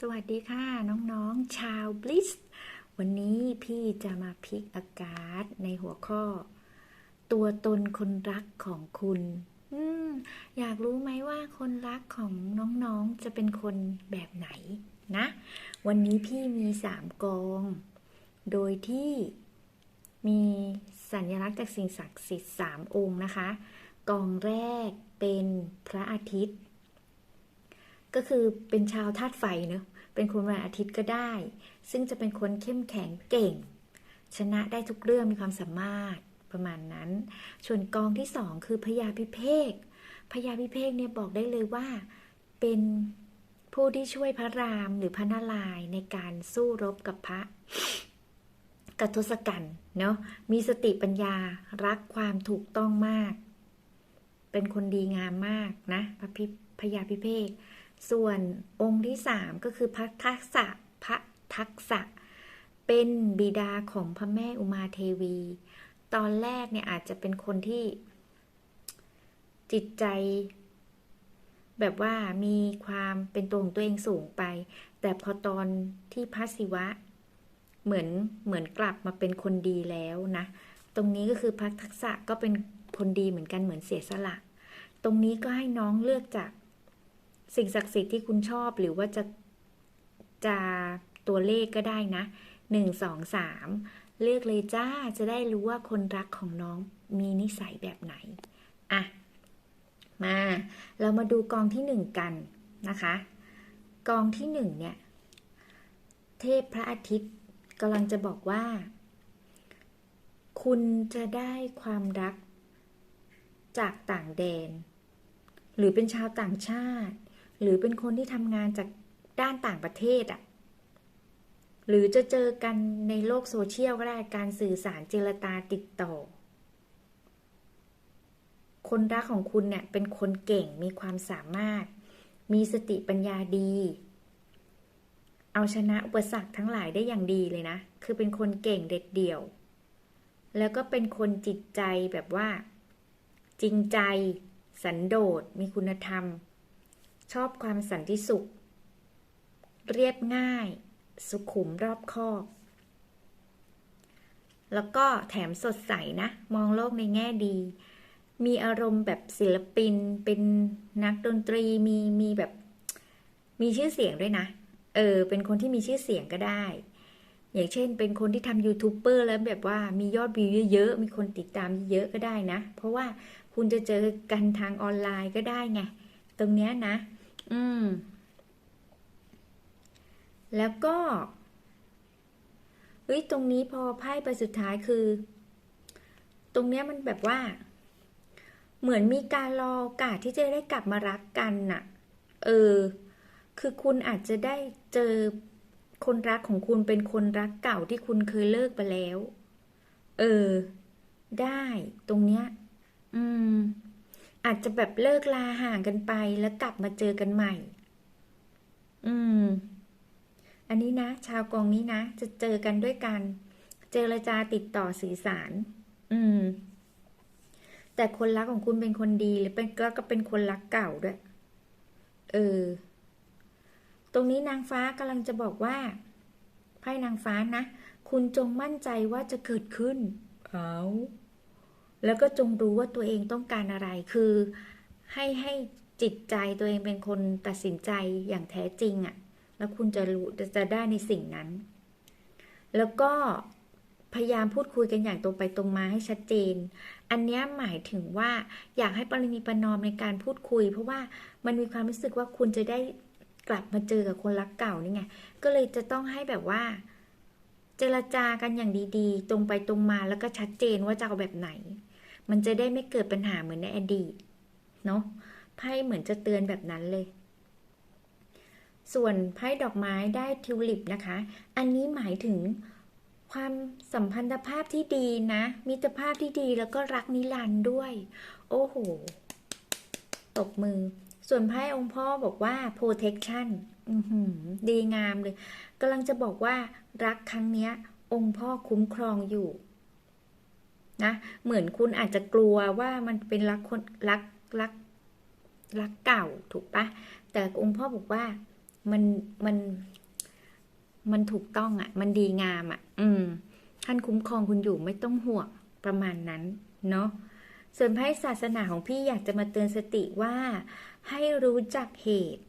สวัสดีค่ะน้องๆ ชาวบลิสวันนี้พี่จะมาพลิกอากาศในหัวข้อ ตัวตนคนรักของคุณอืมอยากรู้ไหมว่าคนรักของน้องๆจะเป็นคนแบบไหนนะ วันนี้พี่มีสามกอง โดยที่มีสัญลักษณ์จากสิ่งศักดิ์สิทธิ์สามองค์นะคะ กองแรกเป็นพระอาทิตย์ ก็คือเป็นชาวธาตุไฟเนอะเป็นคนวันอาทิตย์ก็ได้ ซึ่งจะเป็นคนเข้มแข็งเก่ง ชนะได้ทุกเรื่องมีความสามารถประมาณนั้น ส่วนกองที่สองคือพญาพิเภกพญาพิเภกเนี่ยบอกได้เลยว่าเป็นผู้ที่ช่วยพระรามหรือพระนารายณ์ในการสู้รบกับพระกัทศกัณฐ์เนาะมีสติปัญญารักความถูกต้องมาก เป็นคนดีงามมากนะพระพิพญาพิเภก ส่วนองค์ที่สามก็คือพระทักษะพระทักษะ เป็นบิดาของพระแม่อุมาเทวี ตอนแรกเนี่ยอาจจะเป็นคนที่ จิตใจ แบบว่ามีความเป็นตัวของตัวเองสูงไป แต่พอตอนที่พระศิวะ เหมือนเหมือนกลับมาเป็นคนดีแล้วนะ ตรงนี้ก็คือพระทักษะก็เป็นคนดีเหมือนกันเหมือนเสียสละ ตรงนี้ก็ให้น้องเลือกจาก สิ่งศักดิ์สิทธิ์ที่คุณชอบหรือว่าจะจะตัวเลขก็ได้นะหนึ่งสองสามเลือกเลยจ้าจะได้รู้ว่าคนรักของน้องมีนิสัยแบบไหน อะ มา เรามาดูกองที่หนึ่งกันนะคะ กองที่หนึ่งเนี่ย เทพพระอาทิตย์กำลังจะบอกว่า คุณจะได้ความรักจากต่างแดน หรือเป็นชาวต่างชาติ หรือเป็นคนที่ทำงานจากด้านต่างประเทศอะ่ะ หรือจะเจอกันในโลกโซเชียลก็ได้การสื่อสารเจรตาติดต่อ คนรักของคุณเนี่ยเป็นคนเก่งมีความสามารถ มีสติปัญญาดี เอาชนะอุปสรรคทั้งหลายได้อย่างดีเลยนะ คือเป็นคนเก่งเด็ดเดี่ยว แล้วก็เป็นคนจิตใจแบบว่า จริงใจ สันโดษมีคุณธรรม ชอบความสันติสุข เรียบง่าย สุขุมรอบคอบ แล้วก็แถมสดใสนะ มองโลกในแง่ดี มีอารมณ์แบบศิลปิน เป็นนักดนตรี มีมีแบบ มีชื่อเสียงด้วยนะ เออ เป็นคนที่มีชื่อเสียงก็ได้ อย่างเช่น เป็นคนที่ทำยูทูบเบอร์แล้วแบบว่ามียอดวิวเยอะๆ มีคนติดตามเยอะก็ได้นะ เพราะว่าคุณจะเจอกันทางออนไลน์ก็ได้ไง ตรงเนี้ยนะ อืม แล้วก็เฮ้ยตรงนี้พอไพ่ใบสุดท้ายคือ ตรงเนี้ยมันแบบว่า เหมือนมีการรอโอกาสที่จะได้กลับมารักกันน่ะ เออ คือคุณอาจจะได้เจอคนรักของคุณเป็นคนรักเก่าที่คุณเคยเลิกไปแล้ว เออ ได้ ตรงเนี้ย อืม อาจจะแบบเลิกลาห่างกันไปแล้วกลับมาเจอกันใหม่ อืม อันนี้นะ ชาวกองนี้นะ จะเจอกันด้วยกัน เจรจาติดต่อสื่อสาร อืม แต่คนรักของคุณเป็นคนดีหรือเป็นก็ก็เป็นคนรักเก่าด้วย เออ ตรงนี้นางฟ้ากำลังจะบอกว่า ไพ่นางฟ้านะ คุณจงมั่นใจว่าจะเกิดขึ้น เอา แล้วก็จงรู้ว่าตัวเองต้องการอะไร คือให้ให้จิตใจตัวเองเป็นคนตัดสินใจอย่างแท้จริงอะ่ะ แล้วคุณจะรู้จะจะได้ในสิ่งนั้น แล้วก็พยายามพูดคุยกันอย่างตรงไปตรงมาให้ชัดเจน อันนี้หมายถึงว่าอยากให้ปรินีประนอมในการพูดคุย เพราะว่ามันมีความรู้สึกว่าคุณจะได้กลับมาเจอกับคนรักเก่านี่ไง ก็เลยจะต้องให้แบบว่า เจรจากันอย่างดีๆ ตรงไปตรงมาแล้วก็ชัดเจนว่าจะเอาแบบไหน มันจะได้ไม่เกิดปัญหาเหมือนในอดีต เนาะไพ่เหมือนจะเตือนแบบนั้นเลย ส่วนไพ่ดอกไม้ได้ทิวลิปนะคะ อันนี้หมายถึงความสัมพันธภาพที่ดีนะ มิตรภาพที่ดีแล้วก็รักนิรันด์ด้วย โอ้โห ตบมือ ส่วนไพ่องค์พ่อบอกว่า protection อือหือดีงามเลยกำลังจะบอกว่ารักครั้งเนี้ย องค์พ่อคุ้มครองอยู่ นะเหมือนคุณอาจจะกลัวว่ามันเป็นรักคนรักรักรักเก่าถูกปะแต่องค์พ่อบอกว่ามันมันมันถูกต้องอะ่ะ มันดีงามอะ่ะ อืม ท่านคุ้มครองคุณอยู่ไม่ต้องห่วงประมาณนั้น เนาะส่วนไพ่ศาสนาของพี่อยากจะมาเตือนสติว่า ให้รู้จักเหตุ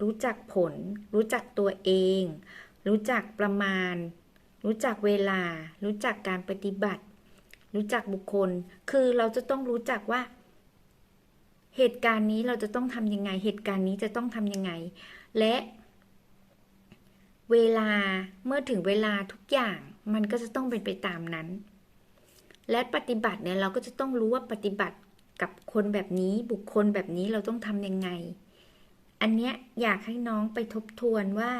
รู้จักผล รู้จักตัวเอง รู้จักประมาณ รู้จักเวลา รู้จักการปฏิบัติ รู้จักบุคคล คือเราจะต้องรู้จักว่า เหตุการณ์นี้เราจะต้องทำยังไง เหตุการณ์นี้จะต้องทำยังไง และเวลาเมื่อถึงเวลาทุกอย่างมันก็จะต้องเป็นไปตามนั้น และปฏิบัติเนี่ยเราก็จะต้องรู้ว่าปฏิบัติกับคนแบบนี้บุคคลแบบนี้เราต้องทำยังไง อันเนี้ยอยากให้น้องไปทบทวนว่า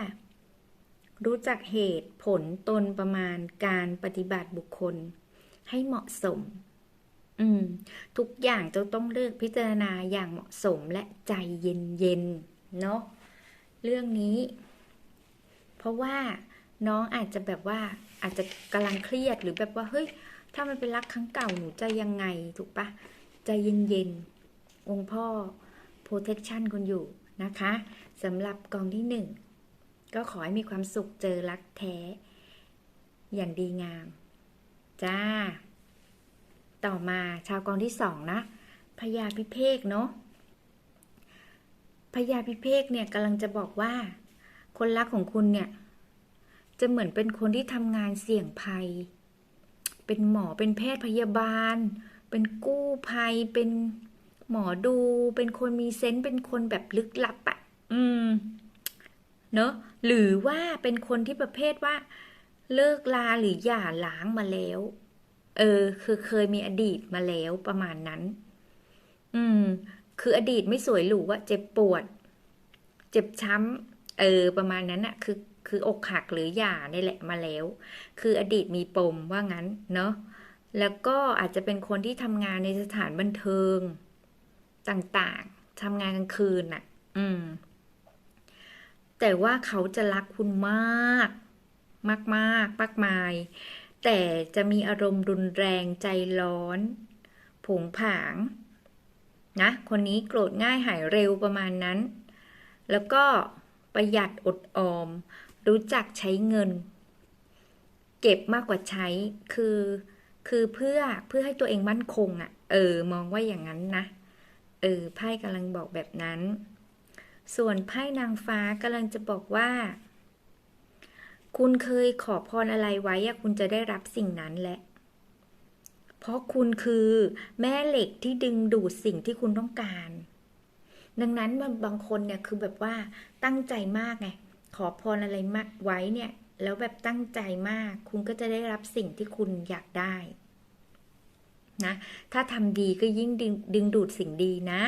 รู้จักเหตุผลตนประมาณการปฏิบัติบุคคล ให้เหมาะสม อืม ทุกอย่างจะต้องเลือกพิจารณาอย่างเหมาะสมและใจเย็นๆเนาะเรื่องนี้ เพราะว่าน้องอาจจะแบบว่า อาจจะกำลังเครียดหรือแบบว่าเฮ้ยถ้ามันเป็นรักครั้งเก่าหนูจะยังไงถูกปะใจเย็นๆองค์พ่อ protection คุณอยู่นะคะสำหรับกองที่หนึ่งก็ขอให้มีความสุขเจอรักแท้ อย่างดีงาม จ้า ต่อมาชาวกองที่สองนะพญาพิเภกเนาะพญาพิเภกเนี่ยกำลังจะบอกว่า คนรักของคุณเนี่ย จะเหมือนเป็นคนที่ทำงานเสี่ยงภัย เป็นหมอเป็นแพทย์พยาบาล เป็นกู้ภัย เป็นหมอดู เป็นคนมีเซนส์เป็นคนแบบลึกลับอะอืม เนอะหรือว่าเป็นคนที่ประเภทว่า เลิกลาหรือหย่าล้างมาแล้ว เออ คือเคยมีอดีตมาแล้วประมาณนั้น อืม คืออดีตไม่สวยหรูอะเจ็บปวด เจ็บช้ำเออ ประมาณนั้นอะคือคืออกหักหรือหย่านี่แหละมาแล้ว คืออดีตมีปมว่างั้น เนาะแล้วก็อาจจะเป็นคนที่ทำงานในสถานบันเทิง ต่างๆทำงานกลางคืนน่ะ อืม แต่ว่าเขาจะรักคุณมาก มากมากมากมาย แต่จะมีอารมณ์รุนแรงใจร้อน ผงผาง นะ คนนี้โกรธง่ายหายเร็วประมาณนั้น แล้วก็ประหยัดอดออม รู้จักใช้เงิน เก็บมากกว่าใช้ คือ คือเพื่อ เพื่อให้ตัวเองมั่นคงอะ่ะ เออ มองว่าอย่างนั้นนะ เออ ไพ่กำลังบอกแบบนั้น ส่วนไพ่นางฟ้ากำลังจะบอกว่า คุณเคยขอพรอะไรไว้คุณจะได้รับสิ่งนั้นแหละ เพราะคุณคือแม่เหล็กที่ดึงดูดสิ่งที่คุณต้องการ ดังนั้นบางคนเนี่ยคือแบบว่าตั้งใจมากไงขอพรอะไรมากไว้เนี่ย แล้วแบบตั้งใจมาก คุณก็จะได้รับสิ่งที่คุณอยากได้นะถ้าทำดีก็ยิ่งดึงดึงดูดสิ่งดีนะ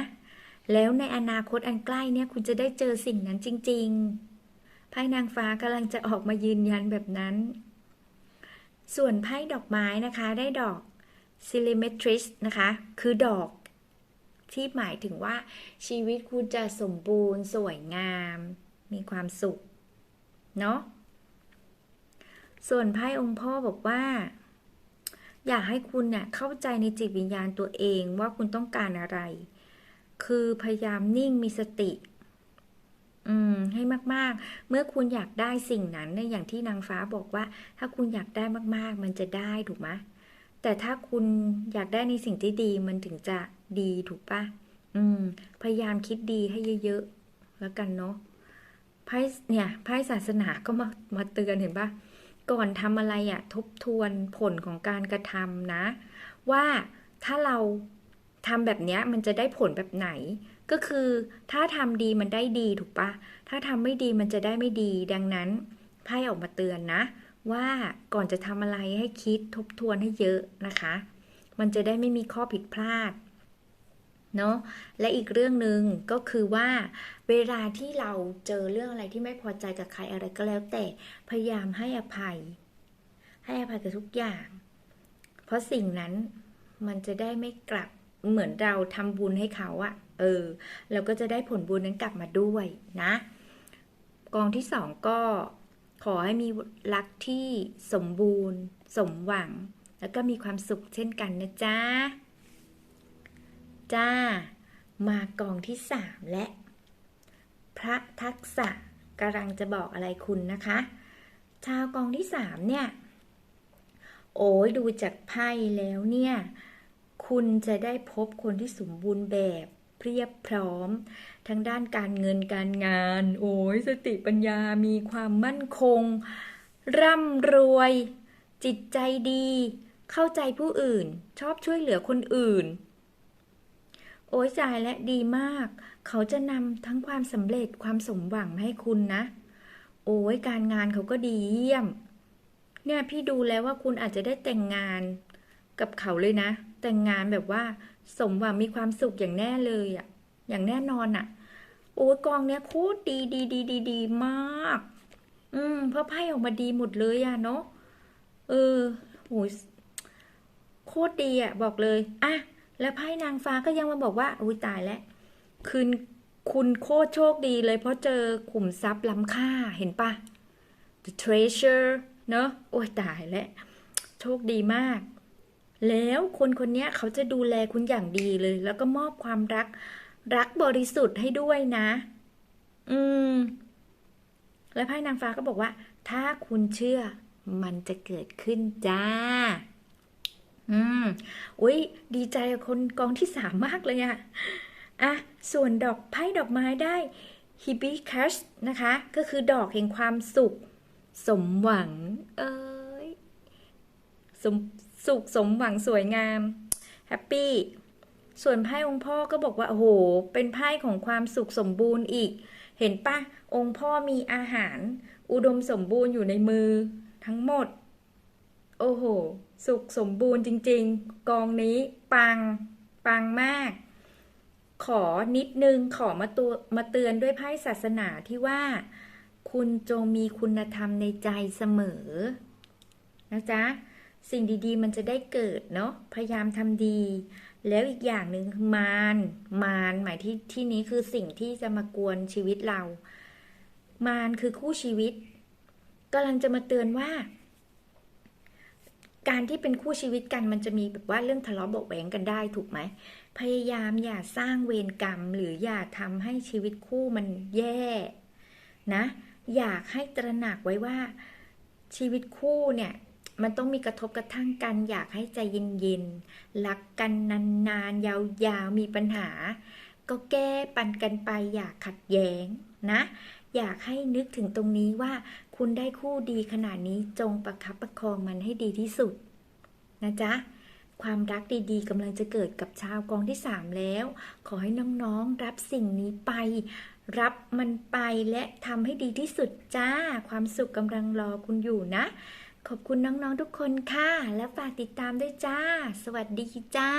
แล้วในอนาคตอันใกล้เนี่ยคุณจะได้เจอสิ่งนั้นจริง ๆ ไพ่นางฟ้ากำลังจะออกมายืนยันแบบนั้น ส่วนไพ่ดอกไม้นะคะได้ดอก s y l l y m e t r i s นะคะ คือดอกที่หมายถึงว่าชีวิตคุณจะสมบูรณ์ สวยงาม มีความสุข เนาะส่วนไพ่องค์พ่อบอกว่า อยากให้คุณเนี่ยเข้าใจในจิตวิญญาณตัวเองว่าคุณต้องการอะไร คือพยายามนิ่งมีสติ อืมให้มากๆ เมื่อคุณอยากได้สิ่งนั้นเนี่ยอย่างที่นางฟ้าบอกว่า ถ้าคุณอยากได้มากๆ มันจะได้ถูกไหมแต่ถ้าคุณอยากได้ในสิ่งที่ดีมันถึงจะดีถูกปะอืม พยายามคิดดีให้เยอะๆแล้วกันเนาะไพ่เนี่ยไพ่ศาสนาก็มามาเตือนเห็นปะก่อนทำอะไรอะ่ะทบทวนผลของการกระทำนะ ว่าถ้าเราทำแบบเนี้ยมันจะได้ผลแบบไหน ก็คือถ้าทำดีมันได้ดีถูกปะถ้าทำไม่ดีมันจะได้ไม่ดี ดังนั้นไพ่ออกมาเตือนนะ ว่าก่อนจะทำอะไรให้คิดทบทวนให้เยอะนะคะ มันจะได้ไม่มีข้อผิดพลาดเนาะและอีกเรื่องหนึ่งก็คือว่าเวลาที่เราเจอเรื่องอะไรที่ไม่พอใจกับใครอะไรก็แล้วแต่พยายามให้อภัย ให้อภัยกับทุกอย่าง เพราะสิ่งนั้นมันจะได้ไม่กลับ เหมือนเราทำบุญให้เขาอะเออเราก็จะได้ผลบุญนั้นกลับมาด้วยนะ กองที่สองก็ขอให้มีรักที่สมบูรณ์ สมหวัง แล้วก็มีความสุขเช่นกันนะจ๊ะ จ้ามากองที่สามและ พระทักษะกำลังจะบอกอะไรคุณนะคะ ชาวกองที่สามเนี่ย โอ้ยดูจากไพ่แล้วเนี่ย คุณจะได้พบคนที่สมบูรณ์แบบเพียบพร้อม ทั้งด้านการเงินการงาน โอ้ยสติปัญญามีความมั่นคง ร่ำรวย จิตใจดี เข้าใจผู้อื่น ชอบช่วยเหลือคนอื่น โอ้ยจ่ายและดีมาก เขาจะนำทั้งความสำเร็จความสมหวังมาให้คุณนะ โอ้ยการงานเขาก็ดีเยี่ยม เนี่ยพี่ดูแล้วว่าคุณอาจจะได้แต่งงาน กับเขาเลยนะ แต่งงานแบบว่า สมหวังมีความสุขอย่างแน่เลยอะอย่างแน่นอนอะโอ้ยกองเนี้ยโคตรดีดีดีดีดีมาก อืมเพราะไพ่ออกมาดีหมดเลยอะเนาะเออโหยโคตรดีอะบอกเลยอะแล้วไพ่นางฟ้าก็ยังมาบอกว่าอุ้ยตายแล้วคืนคุณโคตรโชคดีเลยเพราะเจอขุมทรัพย์ล้ำค่าเห็นปะ the treasure เนอะโอ้ยตายแล้วโชคดีมาก แล้วคนคนนี้เขาจะดูแลคุณอย่างดีเลย แล้วก็มอบความรัก รักบริสุทธิ์ให้ด้วยนะ อืม และไพ่นางฟ้าก็บอกว่า ถ้าคุณเชื่อ มันจะเกิดขึ้นจ้า อืมอุ้ยดีใจกับคนกองที่สามมากเลยอะอะ ส่วนดอกไพ่ดอกไม้ได้ฮิบิคัสนะคะ ก็คือดอกแห่งความสุข สมหวัง เอ้ยสม สุขสมหวังสวยงามแฮปปี้ส่วนไพ่องค์พ่อก็บอกว่าโอ้โห เป็นไพ่ของความสุขสมบูรณ์อีก เห็นปะองค์พ่อมีอาหาร อุดมสมบูรณ์อยู่ในมือ ทั้งหมด โอ้โห สุขสมบูรณ์จริง ๆ กองนี้ปัง ปังมาก ขอนิดนึงขอมาตัวมาเตือนด้วยไพ่ศาสนาที่ว่า คุณจงมีคุณธรรมในใจเสมอ นะจ๊ะ สิ่งดีๆ มันจะได้เกิดเนาะพยายามทำดี แล้วอีกอย่างหนึ่งคือมารมารหมายที่ที่นี้คือสิ่งที่จะมากวนชีวิตเรา มารคือคู่ชีวิตกำลังจะมาเตือนว่า การที่เป็นคู่ชีวิตกันมันจะมีแบบว่าเรื่องทะเลาะเบาะแหวงกันได้ถูกไหมพยายามอย่าสร้างเวรกรรม หรืออย่าทำให้ชีวิตคู่มันแย่นะ อยากให้ตระหนักไว้ว่าชีวิตคู่เนี่ย มันต้องมีกระทบกระทั่งกัน อยากให้ใจเย็นๆรักกันนานๆ ยาวๆ มีปัญหา ก็แก้ปันกันไป อย่าขัดแย้งนะ อยากให้นึกถึงตรงนี้ว่า คุณได้คู่ดีขนาดนี้จงประคับประคองมันให้ดีที่สุด นะจ๊ะความรักดีๆกำลังจะเกิดกับชาวกองที่ 3 แล้ว ขอให้น้องๆรับสิ่งนี้ไป รับมันไปและทำให้ดีที่สุดจ้า ความสุขกำลังรอคุณอยู่นะ ขอบคุณน้องๆทุกคนค่ะ แล้วฝากติดตามด้วยจ้า สวัสดีจ้า